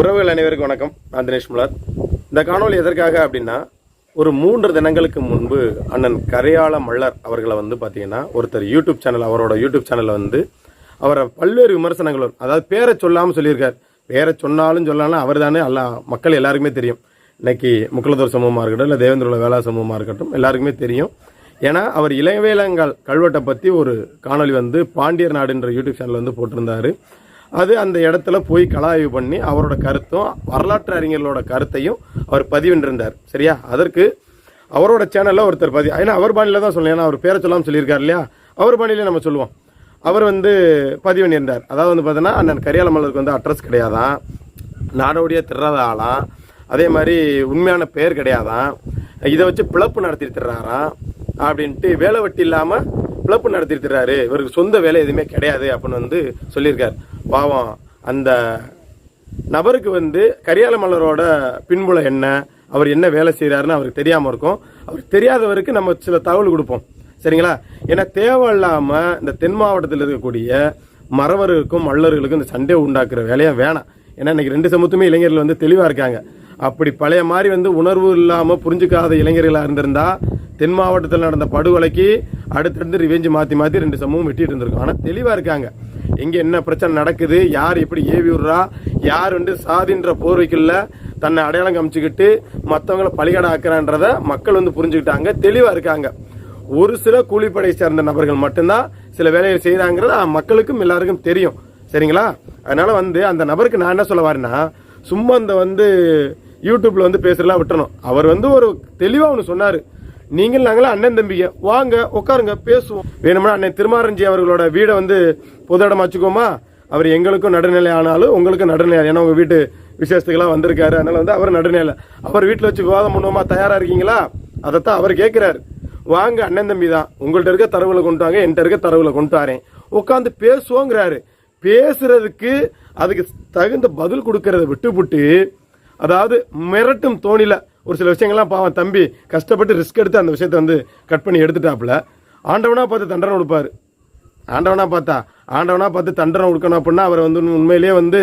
உறவுகள் அனைவருக்கும் வணக்கம். நான் தினேஷ் முலாத். இந்த காணொளி எதற்காக அப்படின்னா ஒரு மூன்று தினங்களுக்கு முன்பு அண்ணன் கரையாள மல்லர் அவர்களை வந்து பார்த்தீங்கன்னா ஒருத்தர் யூடியூப் சேனல் அவரோட யூடியூப் சேனலில் வந்து அவரை பல்வேறு விமர்சனங்களும் அதாவது பேரை சொல்லாமல் சொல்லியிருக்கார். பேரை சொன்னாலும் சொல்லாலும் அவர் தானே எல்லா மக்கள் எல்லாருக்குமே தெரியும். இன்னைக்கு முக்குலத்தூர் சமூகமாக இருக்கட்டும் இல்லை தேவேந்திரோட வேளா சமூகமாக இருக்கட்டும் எல்லாருக்குமே தெரியும். ஏன்னா அவர் இளவேலங்கால் கல்வெட்டை பற்றி ஒரு காணொளி வந்து பாண்டியர் நாடுன்ற யூடியூப் சேனல் வந்து போட்டிருந்தாரு. அது அந்த இடத்துல போய் கலாய்வு பண்ணி அவரோட கருத்தும் வரலாற்று அறிஞர்களோட கருத்தையும் அவர் பதிவின்றிருந்தார். சரியா? அதற்கு அவரோட சேனலில் ஒருத்தர் பதிவு ஏன்னா அவர் பாணியில் தான் சொல்லணும். ஏன்னா அவர் பேரை சொல்லாமல் சொல்லியிருக்காரு இல்லையா? அவர் பாணியில் நம்ம சொல்லுவோம். அவர் வந்து பதிவு பண்ணியிருந்தார் அதாவது வந்து பார்த்தீங்கன்னா அண்ணன் கரியால மல்லருக்கு வந்து அட்ரஸ் கிடையாதான். நாடோடியாக திர்றாத ஆளாம். அதே மாதிரி உண்மையான பெயர் கிடையாதான். இதை வச்சு பிழப்பு நடத்திட்டு திர்றாராம். அப்படின்ட்டு வேலை வெட்டி இல்லாமல் பிழப்பு நடத்திட்டுறாரு இவருக்கு சொந்த வேலை எதுவுமே கிடையாது அப்படின்னு வந்து சொல்லியிருக்கார். பாவம். அந்த நபருக்கு வந்து கரியால மலரோட பின்புலம் என்ன அவர் என்ன வேலை செய்கிறாருன்னு அவருக்கு தெரியாமல் இருக்கும். அவருக்கு தெரியாதவருக்கு நம்ம சில தகவல் கொடுப்போம். சரிங்களா? ஏன்னா தேவை இல்லாமல் இந்த தென் மாவட்டத்தில் இருக்கக்கூடிய மறவர்களுக்கும் மல்லர்களுக்கும் இந்த சண்டை உண்டாக்குற வேலையை வேணாம். ஏன்னா இன்னைக்கு ரெண்டு சமூகத்துமே இளைஞர்கள் வந்து தெளிவாக இருக்காங்க. அப்படி பழைய மாதிரி வந்து உணர்வு இல்லாமல் புரிஞ்சுக்காத இளைஞர்களாக இருந்திருந்தால் தென் மாவட்டத்தில் நடந்த படுகொலைக்கு அடுத்தடுத்து ரிவெஞ்சு மாற்றி மாற்றி ரெண்டு சமூகம் வெட்டிட்டு இருந்திருக்கும். ஆனால் தெளிவாக இருக்காங்க. எங்கே என்ன பிரச்சனை நடக்குது? யார் எப்படி ஏவி விடுறா? யார் வந்து சாதின்ற போர்வைக்குள்ள தன்னை அடையாளம் காமிச்சுக்கிட்டு மற்றவங்கள பலிகடை ஆக்குறான்றத மக்கள் வந்து புரிஞ்சுக்கிட்டாங்க. தெளிவாக இருக்காங்க. ஒரு சில கூலிப்படை சேர்ந்த நபர்கள் மட்டும்தான் சில வேலையை செய்கிறாங்கிறது மக்களுக்கும் எல்லாருக்கும் தெரியும். சரிங்களா? அதனால் வந்து அந்த நபருக்கு நான் என்ன சொல்ல வரேன்னா சும்மா அந்த வந்து யூடியூப்பில் வந்து பேசுகிறலாம் விட்டணும் அவர் வந்து ஒரு தெளிவாக ஒன்று சொன்னார். நீங்கள் நாங்களும் அண்ணன் தம்பிங்க வாங்க உட்காருங்க பேசுவோம். வேணும்னா அண்ணன் திருமாரஞ்சி அவர்களோட வீடை வந்து பொது இடமா வச்சுக்கோமா அவர் எங்களுக்கும் நடுநிலை ஆனாலும் உங்களுக்கும் நடுநிலை ஏன்னா உங்கள் வீட்டு விசேஷத்துக்கெல்லாம் வந்திருக்காரு. அதனால் வந்து அவர் நடுநிலை. அவர் வீட்டில் வச்சு விவாதம் பண்ணுவோமா? தயாராக இருக்கீங்களா? அதைத்தான் அவர் கேட்குறாரு வாங்க அண்ணன் தம்பி தான் உங்கள்கிட்ட இருக்க தரவுகளை கொண்டு வாங்க என்கிட்ட இருக்க தரவுகளை கொண்டு வரேன். உட்காந்து பேசுவோங்கிறாரு. பேசுறதுக்கு அதுக்கு தகுந்த பதில் கொடுக்கறத விட்டுப்புட்டு அதாவது மிரட்டும் தோணில ஒரு சில விஷயங்கள்லாம் பாவம் தம்பி கஷ்டப்பட்டு ரிஸ்க் எடுத்து அந்த விஷயத்தை வந்து கட் பண்ணி எடுத்துட்டாப்புல. ஆண்டவனா பார்த்து தண்டனை கொடுப்பாரு. ஆண்டவனா பார்த்தா ஆண்டவனா பார்த்து தண்டனை கொடுக்கணும் அப்படின்னா அவர் வந்து உண்மையிலேயே வந்து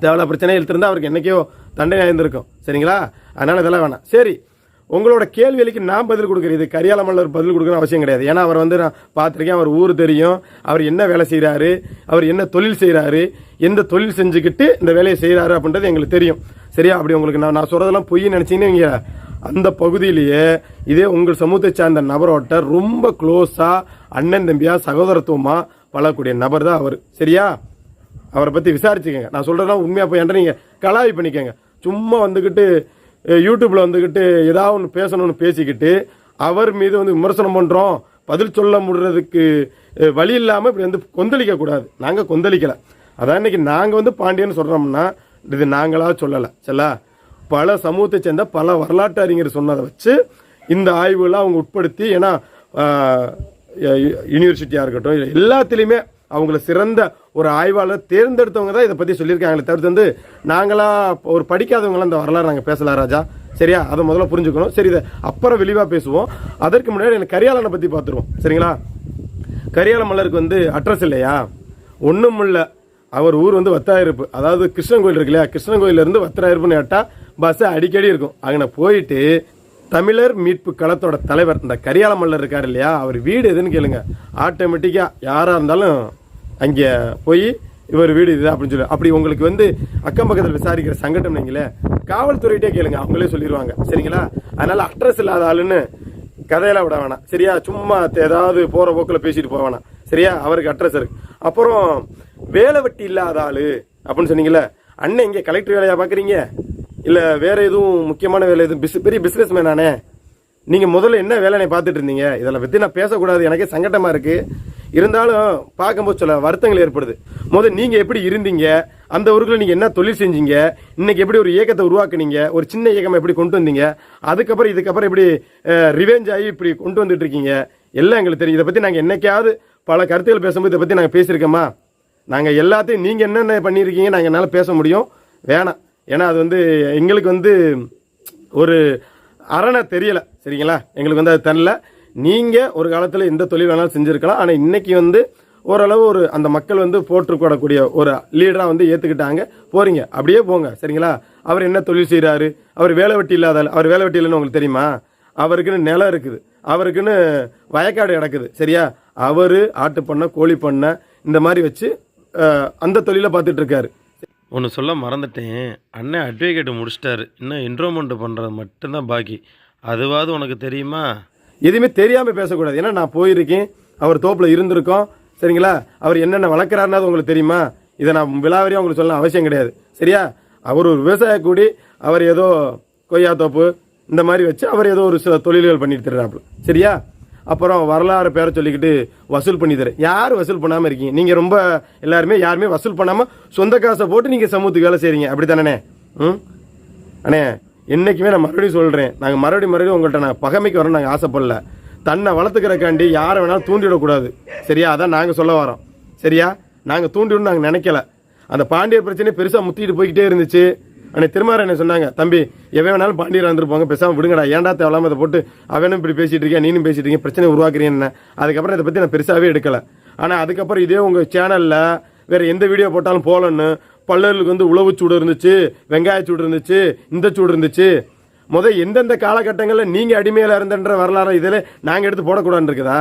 தேவையான பிரச்சனை இழுத்திருந்தா அவருக்கு என்னைக்கோ தண்டனை ஆயிருந்திருக்கும் சரிங்களா? அதனால இதெல்லாம் வேணாம். சரி. உங்களோட கேள்விகளுக்கு நான் பதில் கொடுக்குறேன். இது கரியால மல்லர் பதில் கொடுக்கணும் அவசியம் கிடையாது. ஏன்னா அவர் வந்து நான் பார்த்துருக்கேன் அவர் ஊர் தெரியும். அவர் என்ன வேலை செய்கிறாரு அவர் என்ன தொழில் செய்கிறாரு எந்த தொழில் செஞ்சுக்கிட்டு இந்த வேலையை செய்கிறாரு அப்படின்றது எங்களுக்கு தெரியும். சரியா? அப்படி உங்களுக்கு நான் நான் சொல்கிறதெல்லாம் பொய் நினச்சிங்கன்னு அந்த பகுதியிலேயே இதே உங்கள் சமூகத்தை சார்ந்த நபரோட்ட ரொம்ப க்ளோஸாக அண்ணன் தம்பியாக சகோதரத்துவமாக பழகக்கூடிய நபர் தான் அவர். சரியா? அவரை பற்றி விசாரிச்சுக்கோங்க. நான் சொல்கிறதெல்லாம் உண்மையாக போய் என்ற நீங்கள் கலாவி பண்ணிக்கோங்க. சும்மா வந்துக்கிட்டு யூடியூப்பில் யூடியூப்ல வந்துக்கிட்டு ஏதாவது ஒன்று பேசணும்னு பேசிக்கிட்டு அவர் மீது வந்து விமர்சனம் பண்ணுறோம் பதில் சொல்ல முடிறதுக்கு வழி இல்லாமல் இப்படி வந்து கொந்தளிக்கக்கூடாது நாங்கள் கொந்தளிக்கலை. அதான் இன்னைக்கு நாங்கள் வந்து பாண்டியன்னு சொல்கிறோம்னா இது நாங்களாக சொல்லலை. சரிங்களா பல சமூகத்தை சேர்ந்த பல வரலாற்று அறிஞர் சொன்னதை வச்சு இந்த ஆய்வுகளை அவங்க உட்படுத்தி ஏன்னா யூனிவர்சிட்டியாக இருக்கட்டும் எல்லாத்துலேயுமே அவங்கள சிறந்த ஒரு ஆய்வாளர் தேர்ந்தெடுத்தவங்க தான் இதை பற்றி சொல்லியிருக்காங்களே தவிர்த்து வந்து நாங்களாக ஒரு படிக்காதவங்களாம் இந்த வரலாறு நாங்கள் பேசலாம் ராஜா. சரியா? அதை முதல்ல புரிஞ்சுக்கணும். சரி இதை அப்புறம் விரிவாக பேசுவோம். அதற்கு முன்னாடி எனக்கு கரியாலனை பற்றி பார்த்துருவோம் சரிங்களா? கரியால மலருக்கு வந்து அட்ரஸ் இல்லையா? ஒன்றும் இல்லை. அவர் ஊர் வந்து வத்தாயிருப்பு அதாவது கிருஷ்ணன் கோயில் இருக்கு இல்லையா? கிருஷ்ணன் கோயிலேருந்து வத்தாயிருப்புன்னு கேட்டால் பஸ்ஸு அடிக்கடி இருக்கும். அங்கே போயிட்டு தமிழர் மீட்பு களத்தோட தலைவர் இந்த கரியால மல்லர் இருக்கார் இல்லையா? அவர் வீடு எதுன்னு கேளுங்க. ஆட்டோமேட்டிக்காக யாராக இருந்தாலும் அங்கே போய் இவர் வீடு இது அப்படின்னு சொல்லி. அப்படி உங்களுக்கு வந்து அக்கம் பக்கத்தில் விசாரிக்கிற சங்கடம் நீங்களே காவல்துறையிட்டே கேளுங்க. அவங்களே சொல்லிடுவாங்க சரிங்களா? அதனால அட்ரஸ் இல்லாத ஆளுன்னு கதையெல்லாம் விட வேணாம். சரியா? சும்மா ஏதாவது போகிற போக்கில் பேசிட்டு போக வேணாம். சரியா? அவருக்கு அட்ரஸ் இருக்கு. அப்புறம் வேலை வெட்டி இல்லாத ஆள் அப்படின்னு சொன்னீங்களே அண்ணன் இங்கே கலெக்டர் வேலையாக பார்க்குறீங்க இல்லை வேறு எதுவும் முக்கியமான வேலை எதுவும்? பிஸ் பெரிய பிஸ்னஸ் மேனானே நீங்கள் முதல்ல என்ன வேலையை பார்த்துட்டு இருந்தீங்க? இதெல்லாம் பற்றி நான் பேசக்கூடாது. எனக்கே சங்கடமாக இருக்குது இருந்தாலும் பார்க்கும்போது சில வருத்தங்கள் ஏற்படுது. முதல்ல நீங்கள் எப்படி இருந்தீங்க? அந்த ஊருக்குள்ள நீங்கள் என்ன தொழில் செஞ்சீங்க? இன்னைக்கு எப்படி ஒரு இயக்கத்தை உருவாக்குனீங்க? ஒரு சின்ன இயக்கம் எப்படி கொண்டு வந்தீங்க? அதுக்கப்புறம் இதுக்கப்புறம் எப்படி ரிவெஞ்ச் ஆகி இப்படி கொண்டு வந்துட்டு இருக்கீங்க? எல்லாம் எங்களுக்கு தெரியும். இதை பற்றி நாங்கள் என்னைக்காவது பல கருத்துக்கள் பேசும்போது இதை பற்றி நாங்கள் பேசியிருக்கோமா? நாங்கள் எல்லாத்தையும் நீங்கள் என்னென்ன பண்ணியிருக்கீங்க? நாங்கள் என்னால் பேச முடியும். வேணாம். ஏன்னா அது வந்து எங்களுக்கு வந்து ஒரு அரணை தெரியலை சரிங்களா? எங்களுக்கு வந்து அது தெரில நீங்கள் ஒரு காலத்தில் எந்த தொழில் வேணாலும் செஞ்சுருக்கலாம். ஆனால் இன்றைக்கி வந்து ஓரளவு ஒரு அந்த மக்கள் வந்து போற்றுக்கூடக்கூடிய ஒரு லீடராக வந்து ஏற்றுக்கிட்டாங்க போகிறீங்க அப்படியே போங்க சரிங்களா? அவர் என்ன தொழில் செய்கிறாரு அவர் வேலை வெட்டி இல்லாத அவர் வேலை வெட்டி இல்லைன்னு உங்களுக்கு தெரியுமா? அவருக்குன்னு நிலம் இருக்குது. அவருக்குன்னு வயக்காடு கிடக்குது சரியா? அவர் ஆட்டு பண்ண கோழி பண்ணை இந்த மாதிரி வச்சு அந்த தொழிலை பார்த்துட்ருக்காரு ஒன்று சொல்ல மறந்துட்டேன். அண்ணன் அட்வொகேட் முடிச்சிட்டாரு. இன்னும் இன்ட்ரோமெண்ட் பண்ணுறது மட்டும்தான் பாக்கி. அதுவாவது உனக்கு தெரியுமா? எதுவுமே தெரியாமல் பேசக்கூடாது. ஏன்னா நான் போயிருக்கேன். அவர் தோப்பில் இருந்திருக்கோம். சரிங்களா? அவர் என்னென்ன வளர்க்குறாருன்னு உங்களுக்கு தெரியுமா? இதை நான் விலாவரியாக உங்களுக்கு சொல்ல அவசியம் கிடையாது. சரியா? அவர் ஒரு விவசாய கூடி அவர் ஏதோ கொய்யா தோப்பு இந்த மாதிரி வச்சு அவர் ஏதோ ஒரு சில தொழில்கள் பண்ணிட்டு தர்றாப்புல சரியா? அப்புறம் வரலாறு பேரை சொல்லிக்கிட்டு வசூல் பண்ணி தரேன். யார் வசூல் பண்ணாமல் இருக்கீங்க? நீங்கள் ரொம்ப எல்லாருமே யாருமே வசூல் பண்ணாமல் சொந்த காசை போட்டு நீங்கள் சமூகத்துக்கு வேலை செய்கிறீங்க அப்படி தானே ம்? அண்ணே என்றைக்குமே நான் மறுபடியும் சொல்கிறேன் நாங்கள் மறுபடியும் மறுபடியும் உங்கள்கிட்ட நான் பகமைக்கு வரோம் நாங்கள் ஆசைப்படல. தன்னை வளர்த்துக்கிறக்காண்டி யாரை வேணாலும் தூண்டிவிடக்கூடாது சரியா? அதான் நாங்கள் சொல்ல வரோம். சரியா? நாங்கள் தூண்டிவிடணும் நாங்கள் நினைக்கல. அந்த பாண்டியர் பிரச்சனை பெருசாக முத்திட்டு போய்கிட்டே இருந்துச்சு. அன்னைக்கு திருமாறு என்ன சொன்னாங்க தம்பி எவன் வேணாலும் பாண்டியர் வந்துருப்பாங்க பேசாமல் விடுங்கடா. ஏன்டா தேவையில்லாமல் அதை போட்டு அவனும் இப்படி பேசிகிட்டு இருக்கேன் நீனும் பேசிட்டு இருக்கீங்க பிரச்சனை உருவாக்குறீங்க அதுக்கப்புறம் இதை பற்றி நான் பெருசாகவே எடுக்கலை. ஆனால் அதுக்கப்புறம் இதே உங்கள் சேனலில் வேறு எந்த வீடியோ போட்டாலும் போகலன்னு பல்லர்களுக்கு வந்து உழவு சூடு இருந்துச்சு வெங்காய சூடு இருந்துச்சு இந்த சூடு இருந்துச்சு. முதல் எந்தெந்த காலகட்டங்களில் நீங்கள் அடிமையில் இருந்தன்ற வரலாறு இதில் நாங்கள் எடுத்து போடக்கூடாதுன்னு இருக்குதா?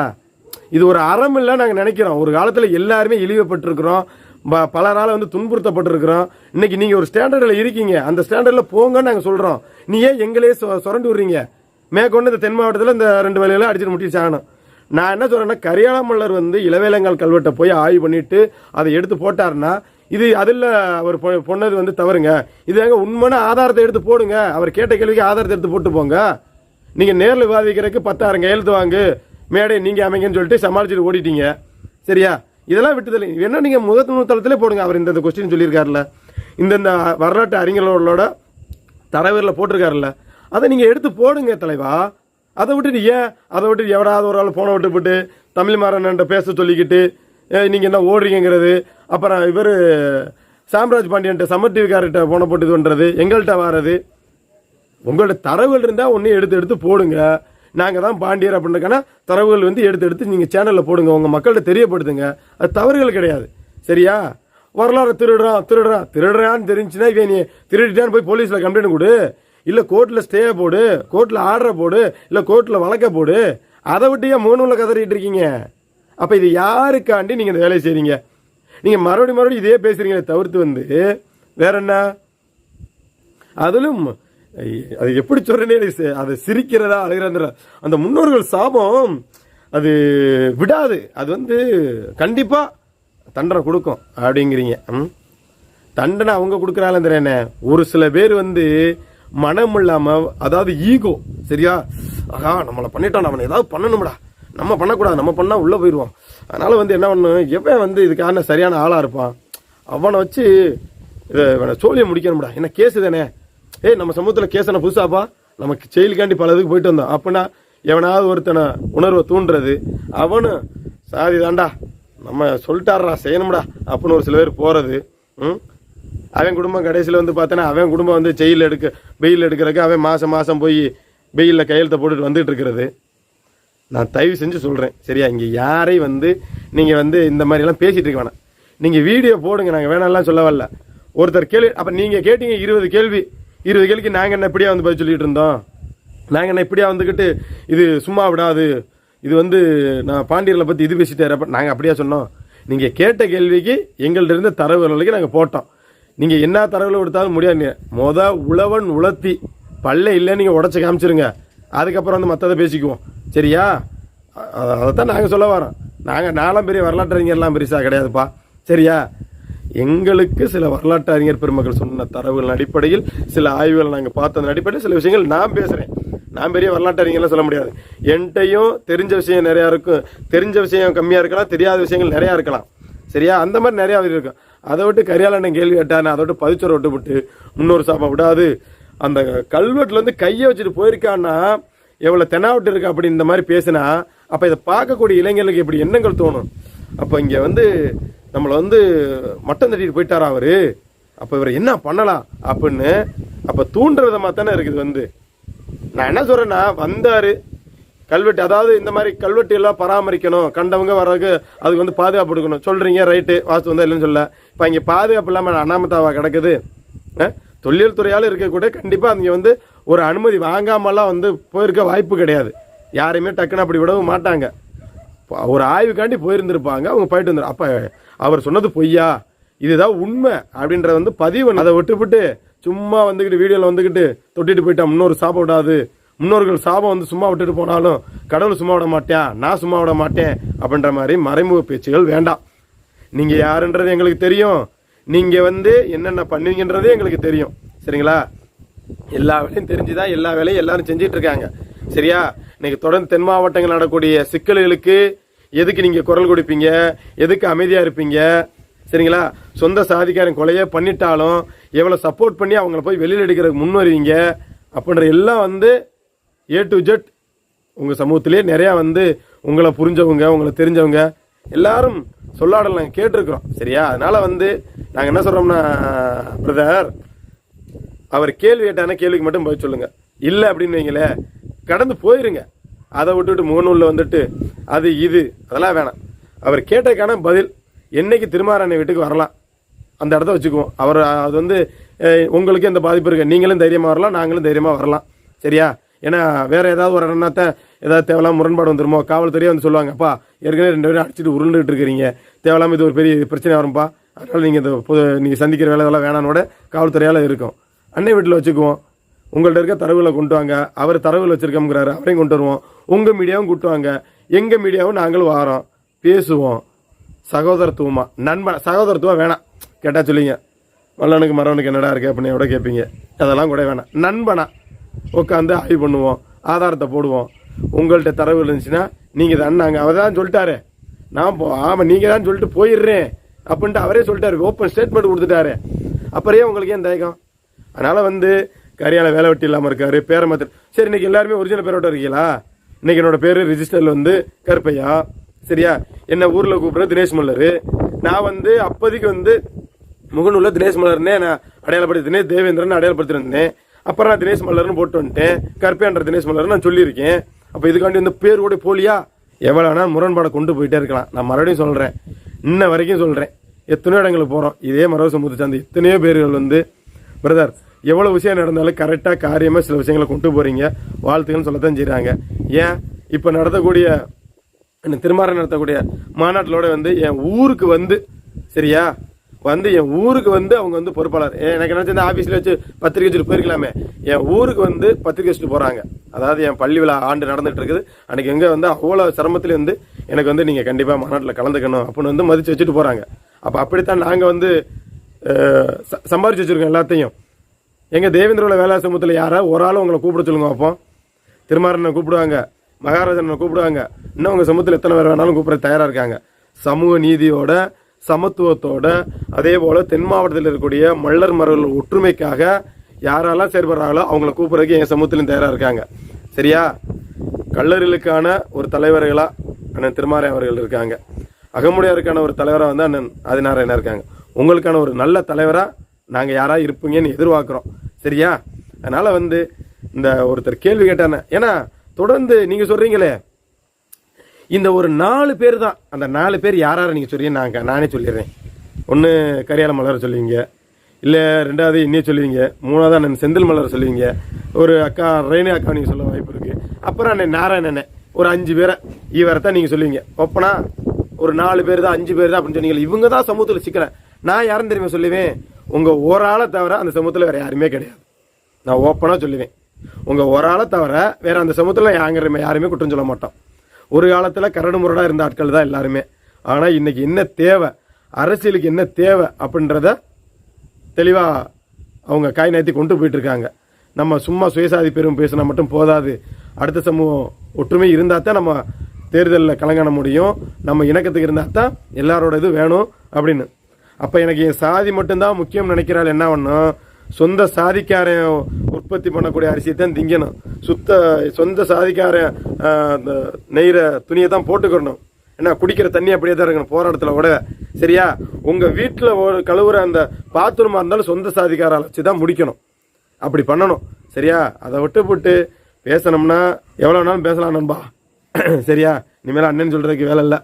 இது ஒரு அறம் இல்லை நாங்கள் நினைக்கிறோம். ஒரு காலத்தில் எல்லாருமே இழிவுபட்டிருக்கிறோம். பலரால் வந்து துன்புறுத்தப்பட்டிருக்கிறோம். இன்னைக்கு நீங்கள் ஒரு ஸ்டாண்டர்டில் இருக்கீங்க. அந்த ஸ்டாண்டர்டில் போங்கன்னு நாங்கள் சொல்கிறோம் நீ ஏன் எங்களையே சொ- சுரண்டி விடுறீங்க? மேற்கொண்டு இந்த தென் மாவட்டத்தில் இந்த ரெண்டு வேலையெல்லாம் அடிச்சுட்டு முட்டி சாகணும் நான் என்ன சொல்கிறேன்னா கரியாள மல்லர் வந்து இளவேலங்கால் கல்வெட்டை போய் ஆய்வு பண்ணிட்டு அதை எடுத்து போட்டாருன்னா இது அதில் அவர் பொ- பொண்ணது வந்து தவறுங்க. இது எங்க உண்மையான ஆதாரத்தை எடுத்து போடுங்க. அவர் கேட்ட கேள்விக்கு ஆதாரத்தை எடுத்து போட்டு போங்க. நீங்கள் நேரில் விவாதிக்கிறதுக்கு பத்தாயிரம் கையெழுத்து வாங்கு. மேடை நீங்கள் அமைங்கன்னு சொல்லிட்டு சமாளிச்சுட்டு ஓடிட்டீங்க. சரியா? இதெல்லாம் விட்டுதலை என்ன நீங்கள் முதல் நூத்தளத்திலே போடுங்க. அவர் இந்த கொஸ்டின் சொல்லியிருக்காருல்ல. இந்தந்த வரலாற்று அறிஞர்களோட தரவரில் போட்டிருக்காருல்ல. அதை நீங்கள் எடுத்து போடுங்க தலைவா. அதை விட்டுட்டு ஏன்? அதை விட்டு எவராவது ஒரு ஆள் போனை விட்டு போட்டு தமிழ் மாறன்ட்ட பேச சொல்லிக்கிட்டு நீங்கள் என்ன ஓடுறீங்கிறது அப்புறம் இவர் சாம்ராஜ் பாண்டியன்ட்ட சமர் டிவிக்கார்கிட்ட ஃபோனை போட்டு இது பண்ணுறது எங்கள்கிட்ட வர்றது உங்கள்ட்ட தரவுகள் இருந்தால் ஒன்றையும் எடுத்து எடுத்து போடுங்க. நாங்கள் தான் பாண்டியர் அப்படின்றக்கான தரவுகள் வந்து எடுத்து எடுத்து நீங்கள் சேனலில் போடுங்க. உங்கள் மக்கள்கிட்ட தெரியப்படுத்துங்க. அது தவறுகள் கிடையாது. சரியா? வரலாறு திருடுறான் திருடுறான். திருடுறான்னு தெரிஞ்சுன்னா இவன் நீ திருடிட்டான்னு போய் போலீஸில் கம்ப்ளைண்ட் கொடு. இல்லை கோர்ட்டில் ஸ்டே போடு. கோர்ட்டில் ஆர்டரை போடு. இல்லை கோர்ட்டில் வழக்க போடு. அதை விட்டு ஏன் மூணுல கதறிட்டு இருக்கீங்க? அப்போ இது யாருக்காண்டி நீங்கள் இந்த வேலையை செய்கிறீங்க நீங்கள் மறுபடியும் மறுபடியும் இதே பேசுகிறீங்களே தவிர்த்து வந்து வேற என்ன? அதிலும் அது எப்படி சொல்றேனே சி- அது சிரிக்கிறதா அழுகிறதா. அந்த முன்னோர்கள் சாபம் அது விடாது. அது வந்து கண்டிப்பா தண்டனை கொடுக்கும் அப்படிங்கிறீங்க. ம்? தண்டனை அவங்க கொடுக்குறாலும் தெரியண்ணே ஒரு சில பேர் வந்து மனம் இல்லாம அதாவது ஈகோ சரியா? ஆகா நம்மளை பண்ணிட்டோம் நம்ம ஏதாவது பண்ணணும்டா. நம்ம பண்ணக்கூடாது நம்ம பண்ணா உள்ள போயிடுவோம் அதனால வந்து என்ன பண்ணணும்? எவன் வந்து இதுக்கான சரியான ஆளா இருப்பான். அவனை வச்சு இதை சோழியை முடிக்கணும்டா. என்ன கேஸ் தானே? ஏய் நம்ம சமூகத்தில் கேசனை புதுசாப்பா நமக்கு செயலுக்காண்டி பல இதுக்கு போயிட்டு வந்தோம். அப்படின்னா எவனாவது ஒருத்தனை உணர்வை தூண்டுறது அவனும் சாதி தாண்டா நம்ம சொல்லிட்டாரா செய்யணும்டா அப்படின்னு ஒரு சில பேர் போகிறது ம்? அவன் குடும்பம் கடைசியில் வந்து பார்த்தோன்னா அவன் குடும்பம் வந்து ஜெயில் எடுக்க வெயில் எடுக்கிறதுக்கு அவன் மாதம் மாதம் போய் வெயிலில் கையெழுத்தை போட்டுட்டு வந்துட்டு இருக்கிறது. நான் தயவு செஞ்சு சொல்கிறேன் சரியா? இங்கே யாரையும் வந்து நீங்கள் வந்து இந்த மாதிரிலாம் பேசிகிட்டு இருக்க வேணாம். நீங்கள் வீடியோ போடுங்க நாங்கள் வேணாம்லாம் சொல்ல வரல. ஒருத்தர் கேள்வி அப்போ நீங்கள் கேட்டீங்க இருபது கேள்வி. இருபது கேள்விக்கு நாங்கள் என்ன இப்படியா வந்து பதில் சொல்லிட்டு இருந்தோம்? நாங்கள் என்ன இப்படியா வந்துக்கிட்டு இது சும்மா விடாது. இது வந்து நான் பாண்டியர்களை பற்றி இது பேசிட்டாரு அப்போ நாங்கள் அப்படியா சொன்னோம்? நீங்கள் கேட்ட கேள்விக்கு எங்கள்கிட்ட இருந்த தரவுகளுக்கு நாங்கள் போட்டோம். நீங்கள் என்ன தரவுகளை கொடுத்தாலும் முடியாது. மொத உழவன் உழத்தி பல்ல இல்லை நீங்கள் உடச்சி காமிச்சிருங்க. அதுக்கப்புறம் வந்து மற்றதை பேசிக்குவோம். சரியா? அதைத்தான் நாங்கள் சொல்ல வரோம். நாங்கள் நாலாம் பெரிய வரலாற்றறிஞர்லாம் பெருசாக கிடையாதுப்பா. சரியா? எங்களுக்கு சில வரலாற்று அறிஞர் பெருமக்கள் சொன்ன தரவுகளின் அடிப்படையில் சில ஆய்வுகள் நாங்கள் பார்த்ததன் அடிப்படையில் சில விஷயங்கள் நான் பேசுகிறேன் நான் பெரிய வரலாற்று அறிஞர்லாம் சொல்ல முடியாது. என்கிட்டையும் தெரிஞ்ச விஷயம் நிறையா இருக்கும். தெரிஞ்ச விஷயம் கம்மியாக இருக்கலாம் தெரியாத விஷயங்கள் நிறையா இருக்கலாம். சரியா? அந்த மாதிரி நிறையா இருக்கும். அதை விட்டு கரியாளன் கேள்வி கேட்டானே. அதை விட்டு பதிச்சோரை விட்டு விட்டு முன்னொரு சாப்பா விடாது. அந்த கல்வெட்டில் வந்து கையை வச்சுட்டு போயிருக்கான்னா எவ்வளோ தெனாவிட்டு இருக்கு அப்படி இந்த மாதிரி பேசினா அப்போ இதை பார்க்கக்கூடிய இளைஞர்களுக்கு இப்படி எண்ணங்கள் தோணும். அப்போ இங்கே வந்து நம்மளை வந்து மட்டம் தட்டிட்டு போயிட்டாரா அவரு? அப்போ இவர் என்ன பண்ணலாம் அப்படின்னு அப்போ தூண்டுற விதமாக தானே இருக்குது வந்து. நான் என்ன சொல்கிறேன்னா வந்தார். கல்வெட்டு அதாவது இந்த மாதிரி கல்வெட்டு எல்லாம் பராமரிக்கணும். கண்டவங்க வர்றதுக்கு அதுக்கு வந்து பாதுகாப்பு கொடுக்கணும். சொல்கிறீங்க ரைட்டு வாஸ்து வந்து இல்லைன்னு சொல்ல. இப்போ இங்கே பாதுகாப்பு இல்லாமல் அனாமத்தாவா கிடக்குது? தொழில் துறையால் இருக்கக்கூடிய கண்டிப்பாக அவங்க வந்து ஒரு அனுமதி வாங்காமலாம் வந்து போயிருக்க வாய்ப்பு கிடையாது. யாரையுமே டக்குன்னு அப்படி விடவும் மாட்டாங்க. ஒரு ஆய்வுக்காண்டி போயிருந்திருப்பாங்க. அவங்க போயிட்டு வந்துடும் அப்போ அவர் சொன்னது பொய்யா? இதுதான் உண்மை அப்படின்றத வந்து பதிவு பண்ண- அதை விட்டுவிட்டு சும்மா வந்துக்கிட்டு வீடியோவில் வந்துக்கிட்டு தொட்டிட்டு போயிட்டா முன்னோர் சாபம் விடாது. முன்னோர்கள் சாபம் வந்து சும்மா விட்டுட்டு போனாலும் கடவுள் சும்மா விட மாட்டேன் நான் சும்மா விட மாட்டேன் அப்படின்ற மாதிரி மறைமுக பேச்சுகள் வேண்டாம். நீங்கள் யாருன்றது எங்களுக்கு தெரியும். நீங்கள் வந்து என்னென்ன பண்ணுவீங்கன்றதே எங்களுக்கு தெரியும். சரிங்களா? எல்லா வேலையும் தெரிஞ்சுதான் எல்லா வேலையும் எல்லாரும் செஞ்சிட்டு இருக்காங்க. சரியா? இன்னைக்கு தொடர்ந்து தென் மாவட்டங்கள் நடக்கூடிய சிக்கல்களுக்கு எதுக்கு நீங்க குரல் கொடுப்பீங்க? எதுக்கு அமைதியா இருப்பீங்க? சரிங்களா? சொந்த சாதிக்காரன் கொலையே பண்ணிட்டாலும் எவ்வளவு சப்போர்ட் பண்ணி அவங்கள போய் வெளியில் எடுக்கிறதுக்கு முன் வருவீங்க? அப்படின்ற எல்லாம் வந்து ஏ டு ஜெட் உங்க சமூகத்திலே நிறையா வந்து உங்களை புரிஞ்சவங்க உங்களை தெரிஞ்சவங்க எல்லாரும் சொல்லாடல் நாங்கள் கேட்டிருக்கிறோம். சரியா? அதனால வந்து நாங்கள் என்ன சொல்கிறோம்னா பிரதர் அவர் கேள்வி கேட்டான கேள்விக்கு மட்டும் பதில் சொல்லுங்க. இல்லை அப்படின்னு வைங்களே கடந்து போயிருங்க. அதை விட்டுட்டு முகநூலில் வந்துட்டு அது இது அதெல்லாம் வேணாம். அவர் கேட்டதுக்கான பதில் என்னைக்கு திருமாராணி வீட்டுக்கு வரலாம்? அந்த இடத்த வச்சுக்குவோம். அவர் அது வந்து உங்களுக்கு இந்த பாதிப்பு இருக்குது நீங்களும் தைரியமாக வரலாம் நாங்களும் தைரியமாக வரலாம். சரியா? ஏன்னா வேறு ஏதாவது ஒரு இடம்னாத்த ஏதாவது தேவையில்லாம முரண்பாடு வந்துருமோ? காவல்துறையே வந்து சொல்லுவாங்கப்பா ஏற்கனவே ரெண்டு பேரும் அடிச்சுட்டு உருண்டுகிட்டு இருக்கிறீங்க. தேவையில்லாமல் இது ஒரு பெரிய பிரச்சனை வரும்பா? அதனால் நீங்கள் இந்த பொது நீங்கள் சந்திக்கிற வேலை இதெல்லாம் வேணானோட காவல்துறையால் இருக்கும். அன்னை வீட்டில் வச்சுக்குவோம். உங்கள்ட்ட இருக்க தரவுகளை கொண்டு வாங்க. அவர் தரவுகள் வச்சிருக்கோங்கிறாரு அவரையும் கொண்டு வருவோம். உங்கள் மீடியாவும் கூட்டு வாங்க. எங்கள் மீடியாவும் நாங்களும் வாரோம். பேசுவோம். சகோதரத்துவமாக நண்பன் சகோதரத்துவம் வேணாம். கேட்டால் சொல்லிங்க மல்லனுக்கு மரவனுக்கு என்னடா இருக்கு அப்படின்னு எவ்வளோ கேட்பீங்க. அதெல்லாம் கூட வேணாம். நண்பனா? உட்காந்து ஆய்வு பண்ணுவோம். ஆதாரத்தை போடுவோம். உங்கள்கிட்ட தரவு இருந்துச்சுன்னா நீங்கள் தான் நாங்கள் அவர் தான் சொல்லிட்டாரு. நான் போ ஆமாம் நீங்கள் தான் சொல்லிட்டு போயிடுறேன். அப்படின்ட்டு அவரே சொல்லிட்டாரு. ஓப்பன் ஸ்டேட்மெண்ட் கொடுத்துட்டாரு. அப்புறம் உங்களுக்கு ஏன் தயக்கம்? அதனால் வந்து கரியால வேலை வெட்டி இல்லாமல் இருக்காரு பேரை மாத்த சரி இன்னைக்கு எல்லாருமே ஒரிஜினல் பேரோட இருக்கீங்களா? இன்னைக்கு என்னோட பேரு ரிஜிஸ்டர்ல வந்து கருப்பையா. சரியா? என்ன ஊர்ல கூப்பிடுறது தினேஷ் மல்லர். நான் வந்து அப்போதைக்கு வந்து முகநூல்ல தினேஷ் மல்லர்னே நான் அடையாளப்படுத்தினேன் தேவேந்திரன் அடையாளப்படுத்திருந்தேன் அப்புறம் நான் தினேஷ் மல்லர்னு போட்டு வந்துட்டேன். கருப்பையான்ற தினேஷ் மல்லர் நான் சொல்லியிருக்கேன். அப்போ இதுக்காண்டி இந்த பேர் கூட போலியா? எவ்வளோ வேணா முரண்பாடை கொண்டு போயிட்டே இருக்கலாம். நான் மறுபடியும் சொல்கிறேன் இன்ன வரைக்கும் சொல்கிறேன் எத்தனையோ இடங்களுக்கு போகிறோம் இதே மரவசம் முத்துச்சாந்து எத்தனையோ பேர்கள் வந்து பிரதர் எவ்வளோ விஷயம் நடந்தாலும் கரெக்டாக காரியமாக சில விஷயங்களை கொண்டு போகிறீங்க வாழ்த்துக்கள்னு சொல்லத்தான் செய்கிறாங்க ஏன்? இப்போ நடத்தக்கூடிய இந்த திருமாறன் நடத்தக்கூடிய மாநாட்டிலோட வந்து என் ஊருக்கு வந்து சரியா? வந்து என் ஊருக்கு வந்து அவங்க வந்து பொறுப்பாளர். எனக்கு என்ன இந்த ஆஃபீஸில் வச்சு பத்திரிக்கை வச்சுட்டு போயிருக்கலாமே. என் ஊருக்கு வந்து பத்திரிக்கை வச்சுட்டு போகிறாங்க அதாவது என் பள்ளி விழா ஆண்டு நடந்துட்டு இருக்குது. அன்னைக்கு எங்கே வந்து அவ்வளோ சிரமத்துல வந்து எனக்கு வந்து நீங்கள் கண்டிப்பாக மாநாட்டில் கலந்துக்கணும் அப்படின்னு வந்து மதித்து வச்சுட்டு போகிறாங்க அப்போ அப்படித்தான் நாங்கள் வந்து ச- சம்பாரிச்சு வச்சுருக்கோம் எல்லாத்தையும். எங்கள் தேவேந்திரோட வேலை சமூகத்தில் யாரா? ஒரு ஆளும் உங்களை கூப்பிட சொல்லுங்க அப்போ. திருமாறனை கூப்பிடுவாங்க மகாராஜனை கூப்பிடுவாங்க. இன்னும் உங்கள் சமூகத்தில் எத்தனை பேர் வேணாலும் கூப்பிட தயாராக இருக்காங்க. சமூக நீதியோட சமத்துவத்தோட அதே போல் தென் மாவட்டத்தில் இருக்கக்கூடிய மல்லர் மரங்கள் ஒற்றுமைக்காக யாரெல்லாம் செயல்படுறாங்களோ அவங்கள கூப்பிட்றதுக்கு என் சமூகத்திலும் தயாராக இருக்காங்க. சரியா? கல்லர்களுக்கான ஒரு தலைவர்களாக அண்ணன் திருமாரை அவர்கள் இருக்காங்க. அகமுடையாருக்கான ஒரு தலைவராக வந்து அண்ணன் ஆதிநாராயணா இருக்காங்க. உங்களுக்கான ஒரு நல்ல தலைவராக நாங்கள் யாராக இருப்பீங்கன்னு எதிர்பார்க்குறோம். சரியா? அதனால் வந்து இந்த ஒருத்தர் கேள்வி கேட்டானே ஏன்னா தொடர்ந்து நீங்கள் சொல்கிறீங்களே இந்த ஒரு நாலு பேர் தான். அந்த நாலு பேர் யார் யாரை நீங்கள் சொல்றீங்க நாங்கள் நானே சொல்லிடுறேன். ஒன்று கரியால மலர் சொல்லுவீங்க இல்லை ரெண்டாவது இன்னே சொல்லுவீங்க மூணாவது அண்ணன் செந்தில் மலர் சொல்லுவீங்க ஒரு அக்கா ரெய்னி அக்கா நீங்கள் சொல்ல வாய்ப்பு இருக்குது அப்புறம் அண்ணன் நாராயணன் ஒரு அஞ்சு பேரை இவரை தான் நீங்கள் சொல்லுவீங்க. ஒப்பனா ஒரு நாலு பேர் தான் அஞ்சு பேர் தான் அப்படின்னு சொன்னீங்க இவங்க தான் சமூகத்தில் சிக்கலை. நான் யாரும் தெரியுமா சொல்லுவேன்? உங்கள் ஒரு ஆளை தவிர அந்த சமூகத்தில் வேறு யாருமே கிடையாது. நான் ஓப்பனாக சொல்லுவேன். உங்கள் ஒரு ஆளை தவிர வேறு அந்த சமூகத்தில் யாங்க யாருமே குற்றம் சொல்ல மாட்டோம். ஒரு காலத்தில் கரடு முரடாக இருந்த ஆட்கள் தான் எல்லாருமே. ஆனால் இன்றைக்கி என்ன தேவை அரசியலுக்கு என்ன தேவை அப்படின்றத தெளிவாக அவங்க காய் நேர்த்தி கொண்டு போயிட்டுருக்காங்க. நம்ம சும்மா சுயசாதி பெரும் பேசினா மட்டும் போதாது. அடுத்த சமூகம் ஒற்றுமை இருந்தால் தான் நம்ம தேர்தலில் கலங்காண முடியும். நம்ம இணக்கத்துக்கு இருந்தால் தான் எல்லாரோட இது வேணும் அப்படின்னு. அப்போ எனக்கு என் சாதி மட்டும்தான் முக்கியம் நினைக்கிறாள் என்ன பண்ணும் சொந்த சாதிக்காரன் உற்பத்தி பண்ணக்கூடிய அரிசியை தான் திங்கணும். சுத்த சொந்த சாதிக்காரன் அந்த நெய்கிற துணியை தான் போட்டுக்கிடணும் ஏன்னா குடிக்கிற தண்ணி அப்படியே தான் இருக்கணும் போராட்டத்தில் கூட சரியா? உங்கள் வீட்டில் ஒரு கழுவுற அந்த பாத்ரூமாக இருந்தாலும் சொந்த சாதிக்காரால் வச்சு தான் முடிக்கணும். அப்படி பண்ணணும். சரியா? அதை விட்டு போட்டு பேசணும்னா எவ்வளோ நாளும் பேசலாம் நண்பா. சரியா? இனிமேல் அண்ணன் சொல்கிறதுக்கு வேலை இல்லை.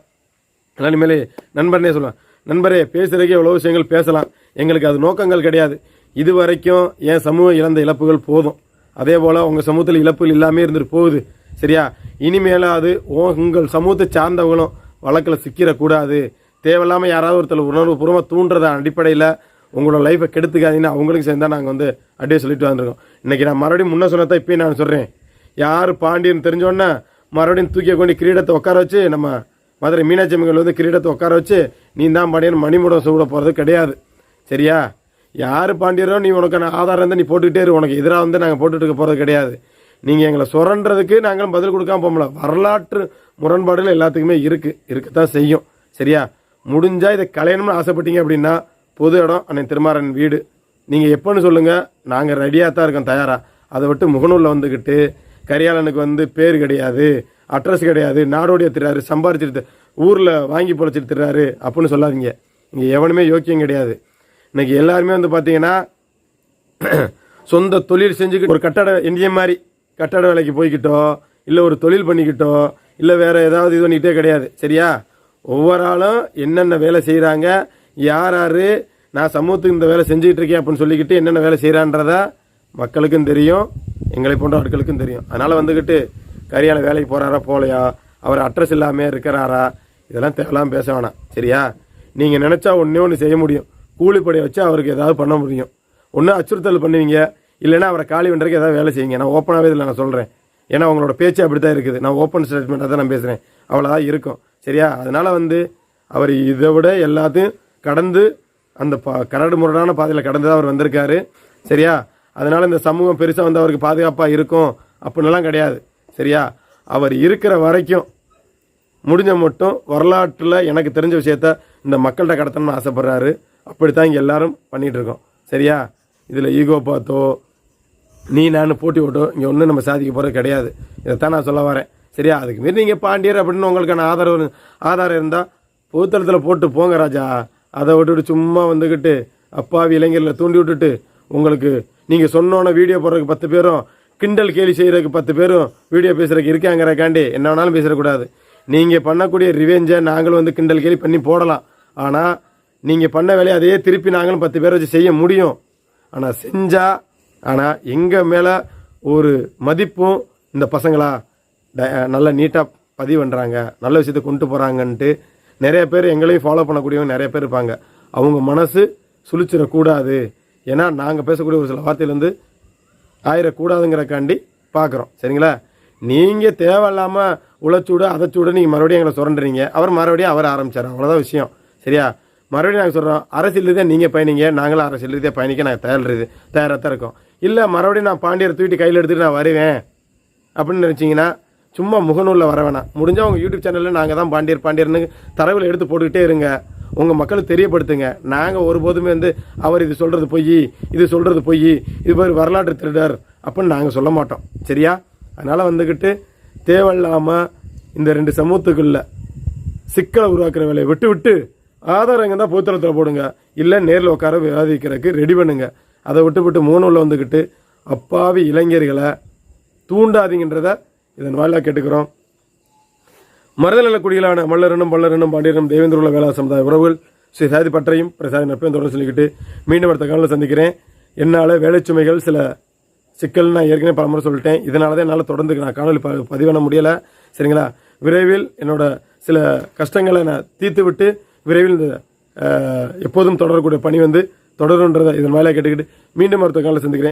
அதனால் இனிமேல் நண்பர்னே சொல்லுவேன். நண்பரே பேசுறதுக்கே எவ்வளோ விஷயங்கள் பேசலாம். எங்களுக்கு அது நோக்கங்கள் கிடையாது. இது வரைக்கும் என் சமூகம் இழந்த இழப்புகள் போதும். அதே போல் உங்கள் சமூகத்தில் இழப்புகள் இல்லாமல் இருந்துட்டு போகுது. சரியா? இனிமேலாவது உங்கள் சமூகத்தை சார்ந்தவங்களும் வழக்கில் சிக்கிடக்கூடாது தேவையில்லாமல் யாராவது ஒருத்தர் உணர்வு பூர்வமாக தூண்டுறத அடிப்படையில் உங்களோட லைஃப்பை கெடுத்துக்காதீங்கன்னு அவங்களுக்கு சேர்ந்தால் நாங்கள் வந்து அப்படியே சொல்லிட்டு வந்திருக்கோம். இன்றைக்கி நான் மறுபடியும் முன்ன சொன்னதை இப்போயும் நான் சொல்கிறேன் யார் பாண்டியன் தெரிஞ்சோன்னே மறுபடியும் தூக்கி கொண்டு கிரீடத்தை உட்கார வச்சு நம்ம மதுரை மீனாட்சி அம்மன் வந்து கிரீடத்தை உட்கார வச்சு நீ தான் பாண்டியன் மணிமுடம் சூட போகிறது கிடையாது. சரியா? யார் பாண்டியரோ நீ உனக்கான ஆதாரம் இருந்தால் நீ போட்டுக்கிட்டே இரு. உனக்கு எதிராக வந்து நாங்கள் போட்டுட்டு இருக்க போகிறது கிடையாது. நீங்கள் எங்களை சுரண்டுறதுக்கு நாங்களும் பதில் கொடுக்காம போகல வரலாற்று முரண்பாடுகள் எல்லாத்துக்குமே இருக்குது இருக்கத்தான் செய்யும். சரியா? முடிஞ்சால் இதை கலையணும்னு ஆசைப்பட்டீங்க அப்படின்னா பொது இடம் அண்ணன் திருமாறன் வீடு. நீங்கள் எப்போன்னு சொல்லுங்கள் நாங்கள் ரெடியாக தான் இருக்கோம் தயாராக அதை விட்டு முகநூலில் வந்துக்கிட்டு கரியாளனுக்கு வந்து பேர் கிடையாது. அட்ரஸ் கிடையாது. நாடோடிய திறாரு சம்பாரிச்சிட்டு ஊரில் வாங்கி பொழைச்சிட்டு திறாரு அப்படின்னு சொல்லாதீங்க. இங்கே எவனுமே யோக்கியம் கிடையாது. இன்னைக்கு எல்லாருமே வந்து பார்த்தீங்கன்னா சொந்த தொழில் செஞ்சுக்கிட்டு ஒரு கட்டட என்ஜிஎம் மாதிரி கட்டட வேலைக்கு போய்கிட்டோ இல்லை ஒரு தொழில் பண்ணிக்கிட்டோ இல்லை வேறு ஏதாவது இது பண்ணிக்கிட்டே கிடையாது. சரியா? ஒவ்வொரு ஆளும் என்னென்ன வேலை செய்கிறாங்க யார் யார் நான் சமூகத்துக்கு இந்த வேலை செஞ்சுக்கிட்டு இருக்கேன் அப்படின்னு சொல்லிக்கிட்டு என்னென்ன வேலை செய்கிறான்றத மக்களுக்கும் தெரியும் எங்களை போன்ற ஆட்களுக்கும் தெரியும். அதனால் வந்துக்கிட்டு கரியால் வேலைக்கு போகிறாரா போகலையா? அவர் அட்ரஸ் இல்லாமல் இருக்கிறாரா? இதெல்லாம் தேவையில்லாம பேச வேணாம். சரியா? நீங்கள் நினச்சா ஒன்றே ஒன்று செய்ய முடியும். கூலிப்படையை வச்சு அவருக்கு ஏதாவது பண்ண முடியும். ஒன்றும் அச்சுறுத்தல் பண்ணுவீங்க. இல்லைன்னா அவரை காலி பண்ணுறதுக்கு ஏதாவது வேலை செய்யுங்க. நான் ஓப்பனாகவே இதில் நான் சொல்கிறேன் ஏன்னா அவங்களோட பேச்சு அப்படி தான் இருக்குது. நான் ஓப்பன் ஸ்டேட்மெண்ட்டாக தான் நான் பேசுகிறேன் அவ்வளோதான் இருக்கும். சரியா? அதனால் வந்து அவர் இதை விட எல்லாத்தையும் கடந்து அந்த பா கரடு முரடான பாதையில் கடந்து தான் அவர் வந்திருக்காரு. சரியா? அதனால் இந்த சமூகம் பெருசாக வந்து அவருக்கு பாதுகாப்பாக இருக்கும். அப்படின்லாம் கிடையாது. சரியா? அவர் இருக்கிற வரைக்கும் முடிஞ்ச மட்டும் வரலாற்றில் எனக்கு தெரிஞ்ச விஷயத்த இந்த மக்கள்கிட்ட கடத்தணும்னு ஆசைப்படுறாரு. அப்படித்தான் இங்கே எல்லோரும் பண்ணிகிட்ருக்கோம் இருக்கோம். சரியா? இதில் ஈகோ பார்த்தோ நீ நான் போட்டி ஓட்டோ இங்கே ஒன்றும் நம்ம சாதிக்க போகிறது கிடையாது. இதைத்தான் நான் சொல்ல வரேன். சரியா? அதுக்கு மீறி நீங்கள் பாண்டியர் அப்படின்னு உங்களுக்கான ஆதரவு ஆதாரம் இருந்தால் பொதுத்தளத்தில் போட்டு போங்க ராஜா. அதை விட்டுட்டு சும்மா வந்துக்கிட்டு அப்பாவி இளைஞர்களை தூண்டி விட்டுட்டு உங்களுக்கு நீங்கள் சொன்னோன்னே வீடியோ போடுறதுக்கு பத்து பேரும் கிண்டல் கேலி செய்கிறதுக்கு பத்து பேரும் வீடியோ பேசுகிறதுக்கு இருக்காங்கிறக்காண்டி என்ன வேணாலும் பேசிடக்கூடாது. நீங்கள் பண்ணக்கூடிய ரிவெஞ்சை நாங்களும் வந்து கிண்டல் கேலி பண்ணி போடலாம். ஆனால் நீங்கள் பண்ண வேலையை அதையே திருப்பி நாங்களும் பத்து பேரை வச்சு செய்ய முடியும். ஆனால் செஞ்சால் ஆனால் எங்கள் மேலே ஒரு மதிப்பும் இந்த பசங்களா ட- நல்ல நீட்டாக பதிவு பண்ணுறாங்க நல்ல விஷயத்தை கொண்டு போகிறாங்கன்ட்டு நிறைய பேர் எங்களையும் ஃபாலோ பண்ணக்கூடியவங்க நிறைய பேர் இருப்பாங்க. அவங்க மனசு சுழிச்சிடக்கூடாது. ஏன்னா நாங்கள் பேசக்கூடிய ஒரு சில வார்த்தையிலேருந்து ஆயிடக்கூடாதுங்கிறக்காண்டி பார்க்குறோம் சரிங்களா? நீங்கள் தேவையில்லாமல் உழைச்சூடு அதைச்சூடு நீங்கள் மறுபடியும் எங்களை சுரண்டுறீங்க. அவர் மறுபடியும் அவர் ஆரம்பிச்சார். அவ்வளோதான் விஷயம். சரியா? மறுபடியும் நாங்கள் சொல்கிறோம் அரசியல் ரீதியாக நீங்கள் பயணிங்க. நாங்களும் அரசியல் ரீதியாக பயணிக்க நாங்கள் தயாரிது தயாராக தான் இருக்கோம். இல்லை மறுபடியும் நான் பாண்டியரை தூக்கிட்டு கையில் எடுத்துகிட்டு நான் வருவேன். அப்படின்னு நினச்சிங்கன்னா சும்மா முகநூலில் வர வேணாம். முடிஞ்சால் உங்கள் யூடியூப் சேனலில் நாங்கள் தான் பாண்டியர் பாண்டியர்னு தரவில் எடுத்து போட்டுக்கிட்டே இருங்க. உங்கள் மக்களுக்கு தெரியப்படுத்துங்க. நாங்கள் ஒருபோதுமே வந்து அவர் இது சொல்கிறது பொய் இது சொல்கிறது பொய் இது பேர் வரலாற்று திருடர் அப்படின்னு நாங்கள் சொல்ல மாட்டோம். சரியா? அதனால் வந்துக்கிட்டு தேவையில்லாமல் இந்த ரெண்டு சமூகத்துக்குள்ள சிக்கலை உருவாக்குற வேலையை விட்டு விட்டு ஆதாரங்க தான் பொதுத்தளத்தில் போடுங்க. இல்லை நேரில் உட்கார விவாதிக்கிறதுக்கு ரெடி பண்ணுங்க. அதை விட்டு விட்டு மூணுல வந்துக்கிட்டு அப்பாவி இளைஞர்களை தூண்டாதீங்கன்றத இதன் வாயிலாக கேட்டுக்கிறோம். மருதநல குடிகளான மல்லரனும் பல்லரனும் பாண்டியனும் தேவேந்திர வேளா சமுதாய உறவுகள் ஸ்ரீ சாதி பற்றையும் பிரசாதி நட்பையும் தொடர்ந்து சொல்லிக்கிட்டு மீண்டும் அடுத்த காலத்தில் சந்திக்கிறேன். என்னால் வேலைச்சுமைகள் சில சிக்கல் நான் ஏற்கனவே பல முறை சொல்லிட்டேன். இதனால தான் என்னால் தொடர்ந்து நான் காணொலி ப பதிவான முடியலை. சரிங்களா? விரைவில் என்னோட சில கஷ்டங்களை நான் தீர்த்து விட்டு விரைவில் இந்த எப்போதும் தொடரக்கூடிய பணி வந்து தொடருன்றதை இதன் மேலே கேட்டுக்கிட்டு மீண்டும் அடுத்த காலத்தில் சந்திக்கிறேன்.